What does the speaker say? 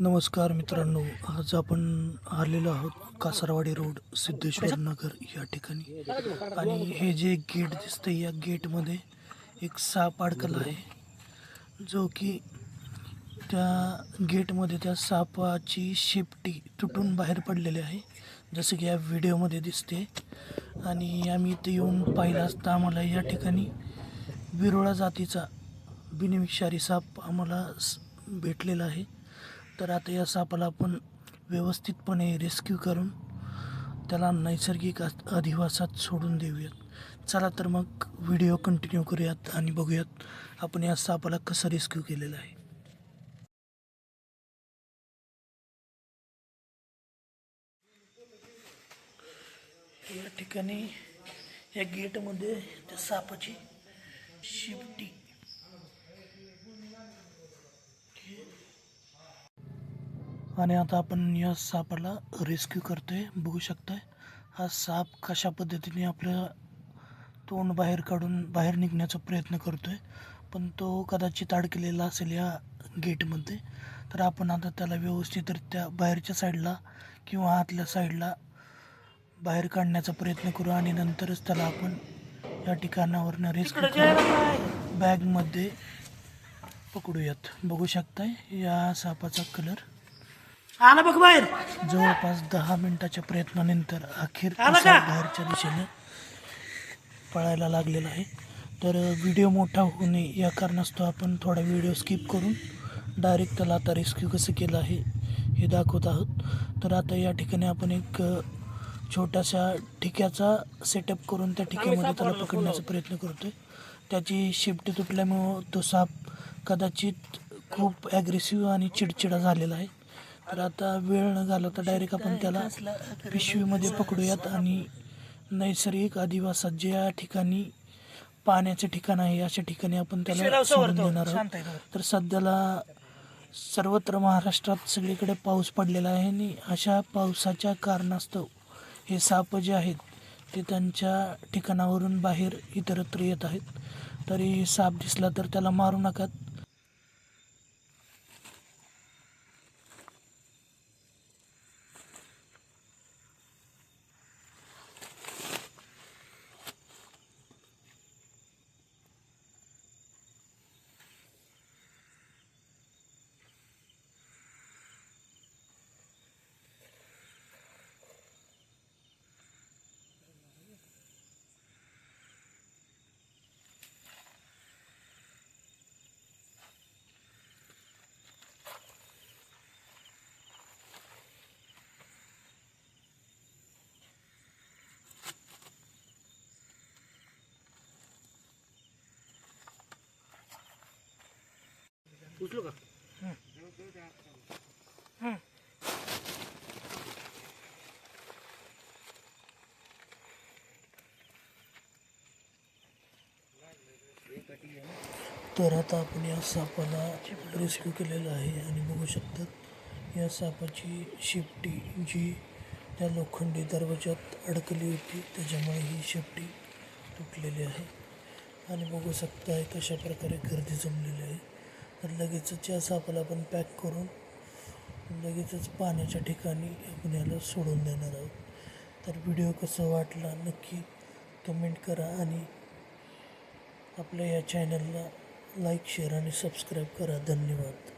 नमस्कार मित्रांनो आज आपण आलेलो आहोत कासारवाडी रोड सिद्धेश्वर नगर या ठिकाणी. आणि हे जे गेट दिसतं या गेटमध्ये एक साप अडकला आहे. जो की त्या गेटमध्ये त्या सापाची शेपटी तुटून बाहेर पडलेली आहे जसं की या व्हिडिओमध्ये दिसते. आणि आम्ही इथे येऊन पाहिला असता आम्हाला या ठिकाणी विरोळा जातीचा बिनविषारी साप आम्हाला भेटलेला आहे. तर आता या सापाला आपण व्यवस्थितपणे रेस्क्यू करून त्याला नैसर्गिक अधिवासात सोडून देऊयात. चला तर मग व्हिडिओ कंटिन्यू करूयात आणि बघूयात आपण या सापाला कसं रेस्क्यू केलेलं आहे. या ठिकाणी या गेटमध्ये त्या सापाची शिपटी आणि आता आपण या सापाला रेस्क्यू करतोय. बघू शकताय हा साप कशा पद्धतीने आपलं तोंड बाहेर काढून बाहेर निघण्याचा प्रयत्न करतोय. पण तो कदाचित अडकलेला असेल या गेटमध्ये तर आपण आता त्याला व्यवस्थितरित्या बाहेरच्या साईडला किंवा आतल्या साईडला बाहेर काढण्याचा प्रयत्न करू आणि नंतरच त्याला आपण या ठिकाणावरनं रेस्क्यू करू बॅगमध्ये पकडूयात. बघू शकताय या सापाचा कलर आला बघ बाहेर. जवळपास दहा मिनिटाच्या प्रयत्नानंतर अखेर आला? बाहेरच्या दिशेने पळायला लागलेला आहे. तर व्हिडिओ मोठा होऊ नये या कारणास्तव आपण थोडा व्हिडिओ स्किप करून डायरेक्ट त्याला आता रेस्क्यू कसं केलं आहे हे दाखवत आहोत. तर आता या ठिकाणी आपण एक अ, छोटासा ठिक्याचा सेटअप करून त्या ठिक्यामध्ये त्याला पकडण्याचा प्रयत्न करतोय. त्याची शिफ्टी तुटल्यामुळं तो साप कदाचित खूप ॲग्रेसिव्ह आणि चिडचिडा झालेला आहे. तर आता वेळ न घालवता डायरेक्ट आपण त्याला पिशवीमध्ये पकडूयात आणि नैसर्गिक अधिवासात जे या ठिकाणी पाण्याचे ठिकाण आहे अशा ठिकाणी आपण त्याला सोडून देणार आहोत. तर सध्याला सर्वत्र महाराष्ट्रात सगळीकडे पाऊस पडलेला आहे आणि अशा पावसाच्या कारणास्तव हे साप जे आहेत ते त्यांच्या ठिकाणावरून बाहेर इतरत्र येत आहेत. तरी साप दिसला तर त्याला मारू नका. उचलू का? तर आता आपण या सापाला रेस्क्यू केलेलं आहे आणि बघू शकतात या सापाची शेपटी जी त्या लोखंडी दरवाजात अडकली होती त्याच्यामुळे ही शेपटी तुटलेली आहे. आणि बघू शकता कशा प्रकारे गर्दी जमलेली आहे. तर लगेचच या सापाला आपण पॅक करून लगेचच पाण्याच्या ठिकाणी आपण याला सोडून देणार आहोत. तर व्हिडिओ कसा वाटला नक्की कमेंट करा आणि आपल्या या चॅनलला लाईक शेअर आणि सबस्क्राईब करा. धन्यवाद.